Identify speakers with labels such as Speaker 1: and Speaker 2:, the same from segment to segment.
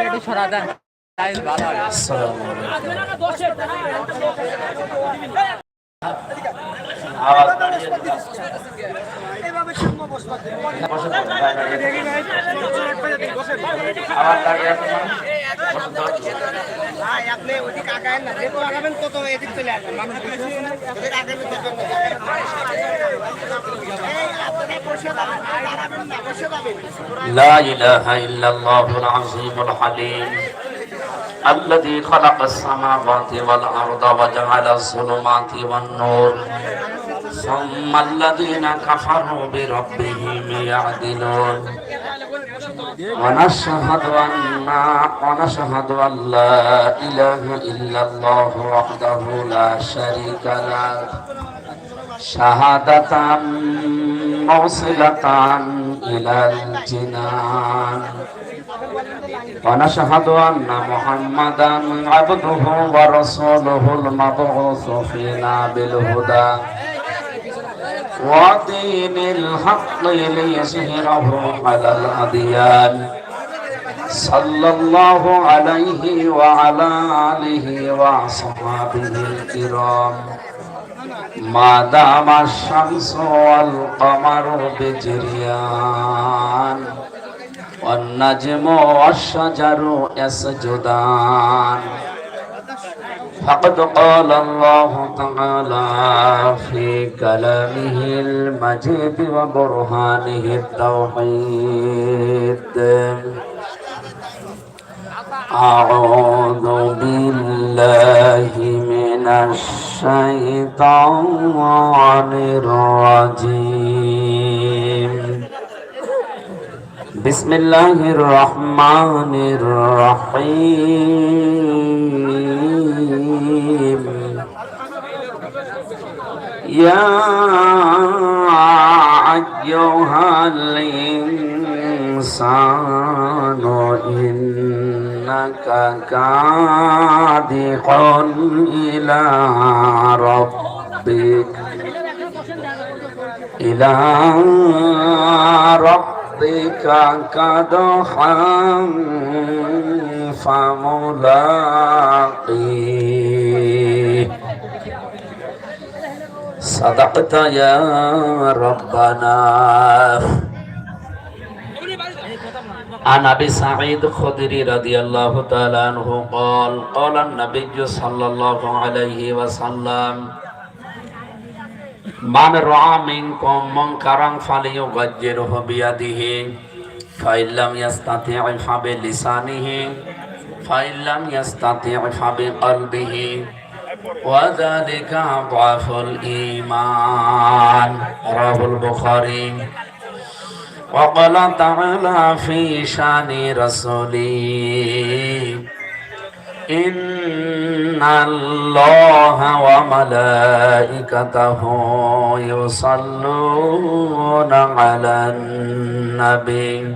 Speaker 1: একটু সরা দেন। ভালো।
Speaker 2: ভাই
Speaker 3: আপনি ওদিকে আগায়েন না, যেহেতু আগাবেন এদিক চলে আসবেন। মানুষ বেশি আছে না, ওদিকে আগাবেন তত এই আপনারা বসে যাবেন আর দাঁড়াবেন না বসে যাবেন
Speaker 2: لا إله إلا الله العظيم الحليم الذي خلق السماوات والأرض وجعل الظلمات والنور ثم الذين كفروا بربهم يعدلون ونشهد أن ونشهد أن لا إله إلا الله وحده لا شريك له شهادة موصلة إلى الجنان ونشهد أن محمدا عبده ورسوله المبعوث فينا بالهدى ودين الحق ليظهره على الأديان صلى الله عليه وعلى آله وصحبه الكرام ما دام الشمس والقمر بجريان والنجم والشجر يسجدان فقد قال الله تعالى في كلامه المجيد وبرهانه التوحيد أعوذ بالله من الشيطان الرجيم بسم الله الرحمن الرحيم يا أيها الإنسان إنك كادح إلى ربك إلى ربك كدحا فملاقيه صدقت يا ربنا عن ابي سعيد الخدري رضي الله تعالى عنه قال قال النبي صلى الله عليه وسلم من رأى منكم منكرا فليغيره بيده فإن لم يستطع فبلسانه فإن لم يستطع فبقلبه وذلك ضعف الإيمان رواه البخاري وقال تعالى في شان رسوله إن الله وملائكته يصلون على النبي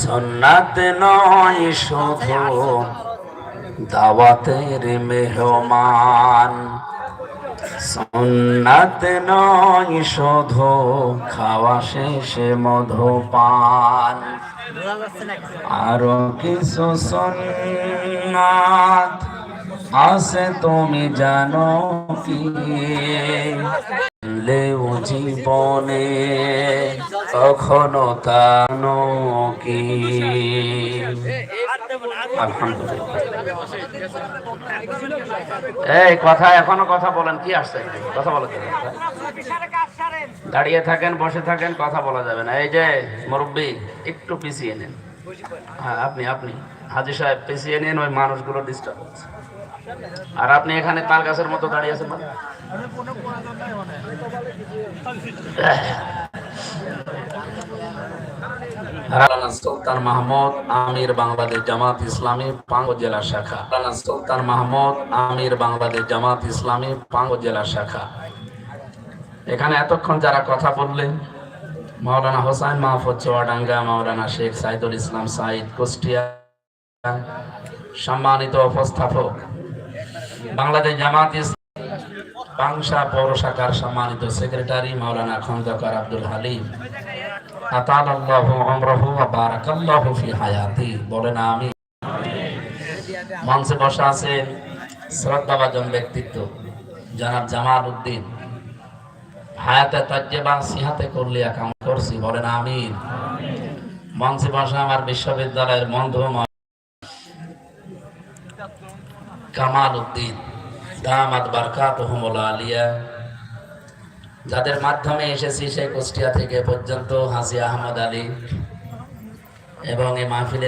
Speaker 2: সন্নাত নয় শুধু দাওয়াতের মেহমান। সন্নাত নয় শুধু খাওয়া শেষে মধুপান। আরও কিছু সন্ন্যাত আছে তুমি জানো কি? লেও জীবনে কখনো তানো কি? এই, কথা, এখনও কথা বলেন, কি আসছে? কথা বলা যাবে দাঁড়িয়ে থাকেন, বসে থাকেন, কথা বলা যাবে না। এই যে, মুরব্বী, একটু পিছিয়ে নেন। হ্যাঁ আপনি আপনি। হাজি সাহেব, পিছিয়ে নেন, ওই মানুষগুলো ডিস্টার্ব হচ্ছে আর আপনি এখানে তার গাছের মতো দাঁড়িয়ে আছেন মানে? সুলতান মাহমুদ আমির বাংলাদেশ জামাত ইসলামী, পাঙ্গ জেলা শাখা। রানা সুলতান মাহমুদ আমির বাংলাদেশ জামাত ইসলামী, পাঙ্গ জেলা শাখা। এখানে এতক্ষণ যারা কথা বললেন, মাওলানা হোসাইন মাহফুজ চুয়াডাঙ্গা, মাওলানা শেখ সাইদুল ইসলাম সাইদ কুষ্টিয়া, সম্মানিত উপস্থাপক, বাংলাদেশ জামাত ইসলাম পাংশা পৌর শাখার সম্মানিত সেক্রেটারি মাওলানা খন্দকার আব্দুল হালিম। আতালাল্লাহু আমরাহু ওয়া বারাকাল্লাহু ফি হায়াতি। বলেন আমি মঞ্চে বসা আছেন শ্রদ্ধাভাজন ব্যক্তিত্ব, জনাব জামাল উদ্দিন। হায়াতে তাজ্জেবা সিহাতে করলিয়া কাম করছি, বলেন আমি মঞ্চে বসা আমার বিশ্ববিদ্যালয়ের বন্ধু কামাল উদ্দিন। দামাত বারকাতুহুমুল আলিয়া। যাদের মাধ্যমে এসেছি সেই কুষ্টিয়া থেকে পর্যন্ত হাজি আহমদ আলী এবং এই মাহফিলের